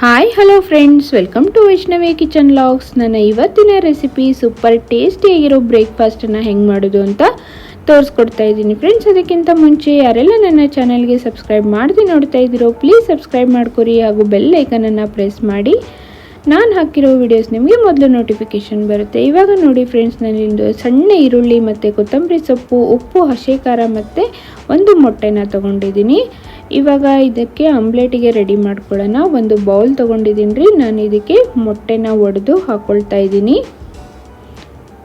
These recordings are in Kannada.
Hi hello friends welcome to Vaishnavi kitchen vlogs ನನ್ನ ಇವತ್ತಿನ ರೆಸಿಪಿ ಸೂಪರ್ ಟೇಸ್ಟಿಯಾಗಿರೋ ಬ್ರೇಕ್ಫಾಸ್ಟನ್ನು ಹೆಂಗೆ ಮಾಡೋದು ಅಂತ ತೋರಿಸ್ಕೊಡ್ತಾ ಇದ್ದೀನಿ ಫ್ರೆಂಡ್ಸ್ ಅದಕ್ಕಿಂತ ಮುಂಚೆ ಯಾರೆಲ್ಲ ನನ್ನ ಚಾನಲ್ಗೆ ಸಬ್ಸ್ಕ್ರೈಬ್ ಮಾಡಿದೆ ನೋಡ್ತಾ ಇದ್ದೀರೋ ಪ್ಲೀಸ್ ಸಬ್ಸ್ಕ್ರೈಬ್ ಮಾಡ್ಕೊರಿ ಹಾಗೂ ಬೆಲ್ ಐಕನನ್ನು ಪ್ರೆಸ್ ಮಾಡಿ. ನಾನು ಹಾಕಿರೋ ವಿಡಿಯೋಸ್ ನಿಮಗೆ ಮೊದಲು ನೋಟಿಫಿಕೇಷನ್ ಬರುತ್ತೆ. ಇವಾಗ ನೋಡಿ ಫ್ರೆಂಡ್ಸ್ ನಾನಿಂದು ಸಣ್ಣ ಈರುಳ್ಳಿ ಮತ್ತು ಕೊತ್ತಂಬರಿ ಸೊಪ್ಪು, ಉಪ್ಪು, ಹಸಿ ಖಾರ ಮತ್ತು ಒಂದು ಮೊಟ್ಟೆನ ತೊಗೊಂಡಿದ್ದೀನಿ. ಇವಾಗ ಇದಕ್ಕೆ ಆಮ್ಲೆಟಿಗೆ ರೆಡಿ ಮಾಡ್ಕೊಳ್ಳೋಣ. ಒಂದು ಬೌಲ್ ತೊಗೊಂಡಿದ್ದೀನಿ ರೀ. ನಾನು ಇದಕ್ಕೆ ಮೊಟ್ಟೆನ ಒಡೆದು ಹಾಕ್ಕೊಳ್ತಾ ಇದ್ದೀನಿ.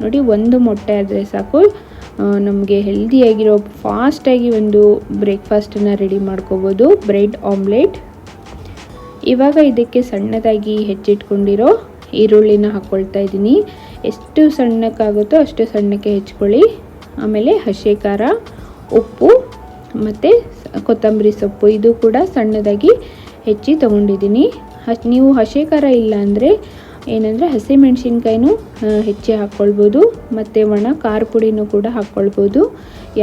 ನೋಡಿ, ಒಂದು ಮೊಟ್ಟೆ ಆದರೆ ಸಾಕು. ನಮಗೆ ಹೆಲ್ದಿಯಾಗಿರೋ ಫಾಸ್ಟಾಗಿ ಒಂದು ಬ್ರೇಕ್ಫಾಸ್ಟನ್ನು ರೆಡಿ ಮಾಡ್ಕೋಬೋದು. ಬ್ರೆಡ್ ಆಮ್ಲೆಟ್ ಇವಾಗ ಇದಕ್ಕೆ ಸಣ್ಣದಾಗಿ ಹೆಚ್ಚಿಟ್ಕೊಂಡಿರೋ ಈರುಳ್ಳಿನ ಹಾಕ್ಕೊಳ್ತಾ ಇದ್ದೀನಿ. ಎಷ್ಟು ಸಣ್ಣಕ್ಕಾಗುತ್ತೋ ಅಷ್ಟು ಸಣ್ಣಕ್ಕೆ ಹೆಚ್ಕೊಳ್ಳಿ ಆಮೇಲೆ ಹಸಿ ಖಾರ, ಉಪ್ಪು ಮತ್ತು ಕೊತ್ತಂಬರಿ ಸೊಪ್ಪು ಇದು ಕೂಡ ಸಣ್ಣದಾಗಿ ಹೆಚ್ಚಿ ತೊಗೊಂಡಿದ್ದೀನಿ. ಹಸಿ, ನೀವು ಹಸಿ ಖಾರ ಇಲ್ಲ ಅಂದರೆ ಏನಂದರೆ ಹಸಿಮೆಣ್ಸಿನ್ಕಾಯಿನೂ ಹೆಚ್ಚಿ ಹಾಕ್ಕೊಳ್ಬೋದು. ಮತ್ತು ಒಣ ಖಾರ ಪುಡಿನೂ ಕೂಡ ಹಾಕ್ಕೊಳ್ಬೋದು.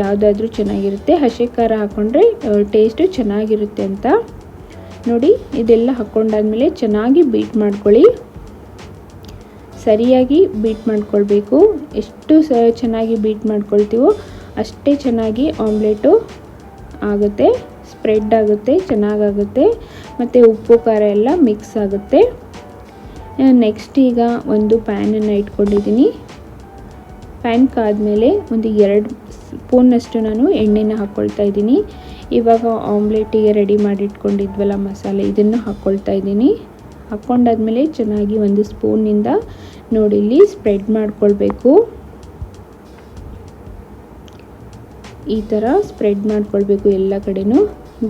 ಯಾವುದಾದ್ರೂ ಚೆನ್ನಾಗಿರುತ್ತೆ. ಹಸಿ ಖಾರ ಹಾಕ್ಕೊಂಡ್ರೆ ಟೇಸ್ಟು ಚೆನ್ನಾಗಿರುತ್ತೆ ಅಂತ. ನೋಡಿ, ಇದೆಲ್ಲ ಹಾಕ್ಕೊಂಡಾದ್ಮೇಲೆ ಚೆನ್ನಾಗಿ ಬೀಟ್ ಮಾಡ್ಕೊಳ್ಳಿ. ಸರಿಯಾಗಿ ಬೀಟ್ ಮಾಡ್ಕೊಳ್ಬೇಕು. ಎಷ್ಟು ಸ, ಚೆನ್ನಾಗಿ ಬೀಟ್ ಮಾಡ್ಕೊಳ್ತೀವೋ ಅಷ್ಟೇ ಚೆನ್ನಾಗಿ ಆಮ್ಲೆಟು ಆಗುತ್ತೆ ಸ್ಪ್ರೆಡ್ ಆಗುತ್ತೆ, ಚೆನ್ನಾಗಾಗುತ್ತೆ, ಮತ್ತು ಉಪ್ಪು, ಖಾರ ಎಲ್ಲ ಮಿಕ್ಸ್ ಆಗುತ್ತೆ. ನೆಕ್ಸ್ಟ್ ಈಗ ಒಂದು ಪ್ಯಾನನ್ನು ಇಟ್ಕೊಂಡಿದ್ದೀನಿ. ಪ್ಯಾನ್ ಕಾದಮೇಲೆ ಒಂದು ಎರಡು ಸ್ಪೂನಷ್ಟು ನಾನು ಎಣ್ಣೆನ ಹಾಕ್ಕೊಳ್ತಾ ಇದ್ದೀನಿ. ಇವಾಗ ಆಮ್ಲೆಟಿಗೆ ರೆಡಿ ಮಾಡಿಟ್ಕೊಂಡಿದ್ವಲ್ಲ ಮಸಾಲೆ, ಇದನ್ನು ಹಾಕ್ಕೊಳ್ತಾ ಇದ್ದೀನಿ. ಹಾಕ್ಕೊಂಡಾದ್ಮೇಲೆ ಚೆನ್ನಾಗಿ ಒಂದು ಸ್ಪೂನಿಂದ ನೋಡಿ ಇಲ್ಲಿ ಸ್ಪ್ರೆಡ್ ಮಾಡ್ಕೊಳ್ಬೇಕು. ಈ ಥರ ಸ್ಪ್ರೆಡ್ ಮಾಡ್ಕೊಳ್ಬೇಕು ಎಲ್ಲ ಕಡೆನೂ.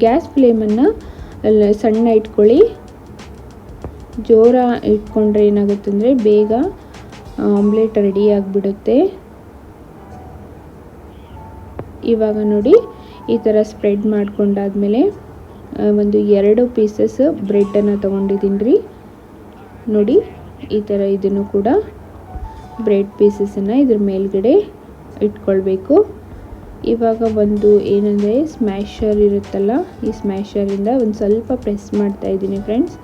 ಗ್ಯಾಸ್ ಫ್ಲೇಮನ್ನು ಸಣ್ಣ ಇಟ್ಕೊಳ್ಳಿ. ಜೋರ ಇಟ್ಕೊಂಡ್ರೆ ಏನಾಗುತ್ತೆ ಅಂದರೆ ಬೇಗ ಆಮ್ಲೆಟ್ ರೆಡಿ ಆಗಿಬಿಡುತ್ತೆ. ಇವಾಗ ನೋಡಿ, ಈ ಥರ ಸ್ಪ್ರೆಡ್ ಮಾಡ್ಕೊಂಡಾದ್ಮೇಲೆ ಒಂದು ಎರಡು ಪೀಸಸ್ ಬ್ರೆಡ್ಡನ್ನು ತೊಗೊಂಡಿದ್ದೀನಿ ರೀ. ನೋಡಿ, ಈ ಥರ ಇದನ್ನು ಕೂಡ ಬ್ರೆಡ್ ಪೀಸಸನ್ನು ಇದ್ರ ಮೇಲ್ಗಡೆ ಇಟ್ಕೊಳ್ಬೇಕು. ಇವಾಗ ಒಂದು ಏನಂದರೆ ಸ್ಮ್ಯಾಶರ್ ಇರುತ್ತಲ್ಲ, ಈ ಸ್ಮ್ಯಾಷರಿಂದ ಒಂದು ಸ್ವಲ್ಪ ಪ್ರೆಸ್ ಮಾಡ್ತಾ ಇದ್ದೀನಿ ಫ್ರೆಂಡ್ಸ್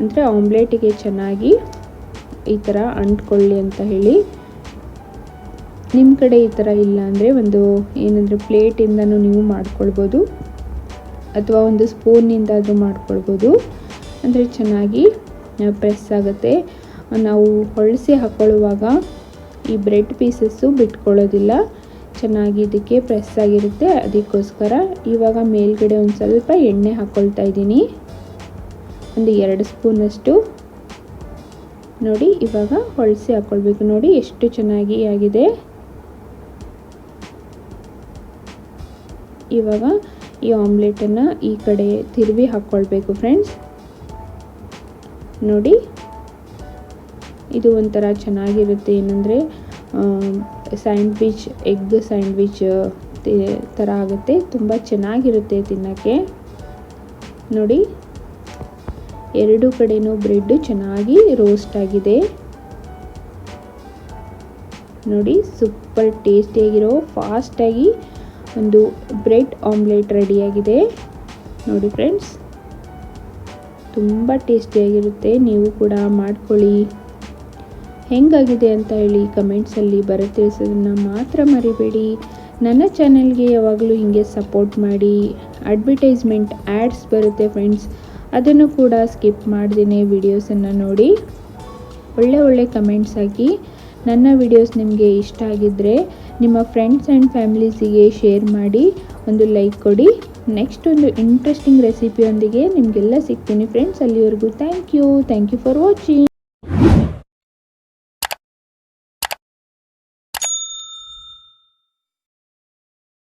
ಅಂದರೆ ಆಮ್ಲೆಟಿಗೆ ಚೆನ್ನಾಗಿ ಈ ಥರ ಅಂಟ್ಕೊಳ್ಳಿ ಅಂತ ಹೇಳಿ. ನಿಮ್ಮ ಕಡೆ ಈ ಥರ ಇಲ್ಲ ಅಂದರೆ ಒಂದು ಏನಂದರೆ ಪ್ಲೇಟಿಂದನೂ ನೀವು ಮಾಡ್ಕೊಳ್ಬೋದು. ಅಥವಾ ಒಂದು ಸ್ಪೂನಿಂದಾದರೂ ಮಾಡ್ಕೊಳ್ಬೋದು. ಅಂದರೆ ಚೆನ್ನಾಗಿ ಪ್ರೆಸ್ ಆಗುತ್ತೆ. ನಾವು ಹೊಳಸಿ ಹಾಕ್ಕೊಳ್ಳುವಾಗ ಈ ಬ್ರೆಡ್ ಪೀಸಸ್ಸು ಬಿಟ್ಕೊಳ್ಳೋದಿಲ್ಲ. ಚೆನ್ನಾಗಿ ಇದಕ್ಕೆ ಪ್ರೆಸ್ ಆಗಿರುತ್ತೆ. ಅದಕ್ಕೋಸ್ಕರ ಇವಾಗ ಮೇಲ್ಗಡೆ ಒಂದು ಸ್ವಲ್ಪ ಎಣ್ಣೆ ಹಾಕ್ಕೊಳ್ತಾ ಇದ್ದೀನಿ. ಒಂದು ಎರಡು ಸ್ಪೂನಷ್ಟು. ನೋಡಿ, ಇವಾಗ ಹೊಳಸಿ ಹಾಕ್ಕೊಳ್ಬೇಕು ನೋಡಿ, ಎಷ್ಟು ಚೆನ್ನಾಗಿ ಆಗಿದೆ. ಇವಾಗ ಈ ಆಮ್ಲೆಟನ್ನು ಈ ಕಡೆ ತಿರುವಿ ಹಾಕ್ಕೊಳ್ಬೇಕು ಫ್ರೆಂಡ್ಸ್ ನೋಡಿ. ಇದು ಒಂಥರ ಚೆನ್ನಾಗಿರುತ್ತೆ. ಏನಂದರೆ ಸ್ಯಾಂಡ್ವಿಚ್, ಎಗ್ ಸ್ಯಾಂಡ್ವಿಚ್ ಥರ ಆಗುತ್ತೆ. ತುಂಬ ಚೆನ್ನಾಗಿರುತ್ತೆ ತಿನ್ನೋಕ್ಕೆ. ನೋಡಿ, ಎರಡು ಕಡೆಯೂ ಬ್ರೆಡ್ ಚೆನ್ನಾಗಿ ರೋಸ್ಟ್ ಆಗಿದೆ. ನೋಡಿ, ಸೂಪರ್ ಟೇಸ್ಟಿಯಾಗಿರೋ ಫಾಸ್ಟಾಗಿ ಒಂದು ಬ್ರೆಡ್ ಆಮ್ಲೆಟ್ ರೆಡಿಯಾಗಿದೆ. ನೋಡಿ ಫ್ರೆಂಡ್ಸ್, ತುಂಬ ಟೇಸ್ಟಿಯಾಗಿರುತ್ತೆ. ನೀವು ಕೂಡ ಮಾಡ್ಕೊಳ್ಳಿ. ಹೆಂಗಾಗಿದೆ ಅಂತ ಹೇಳಿ ಕಮೆಂಟ್ಸಲ್ಲಿ ತಿಳಿಸೋದನ್ನು ಮಾತ್ರ ಮರಿಬೇಡಿ. ನನ್ನ ಚಾನೆಲ್ಗೆ ಯಾವಾಗಲೂ ಹಿಂಗೆ ಸಪೋರ್ಟ್ ಮಾಡಿ. ಅಡ್ವರ್ಟೈಸ್ಮೆಂಟ್ ಆ್ಯಡ್ಸ್ ಬರುತ್ತೆ ಫ್ರೆಂಡ್ಸ್ ಅದನ್ನು ಕೂಡ ಸ್ಕಿಪ್ ಮಾಡ್ದೇ ವಿಡಿಯೋಸನ್ನು ನೋಡಿ. ಒಳ್ಳೆ ಒಳ್ಳೆ ಕಮೆಂಟ್ಸ್ ಹಾಕಿ. ನನ್ನ ವಿಡಿಯೋಸ್ ನಿಮಗೆ ಇಷ್ಟ ಆಗಿದ್ದರೆ ನಿಮ್ಮ ಫ್ರೆಂಡ್ಸ್ ಆ್ಯಂಡ್ ಫ್ಯಾಮಿಲೀಸಿಗೆ ಶೇರ್ ಮಾಡಿ. ಒಂದು ಲೈಕ್ ಕೊಡಿ. ನೆಕ್ಸ್ಟ್ ಒಂದು ಇಂಟ್ರೆಸ್ಟಿಂಗ್ ರೆಸಿಪಿಯೊಂದಿಗೆ ನಿಮಗೆಲ್ಲ ಸಿಗ್ತೀನಿ ಫ್ರೆಂಡ್ಸ್ ಅಲ್ಲಿವರೆಗೂ thank you thank you for watching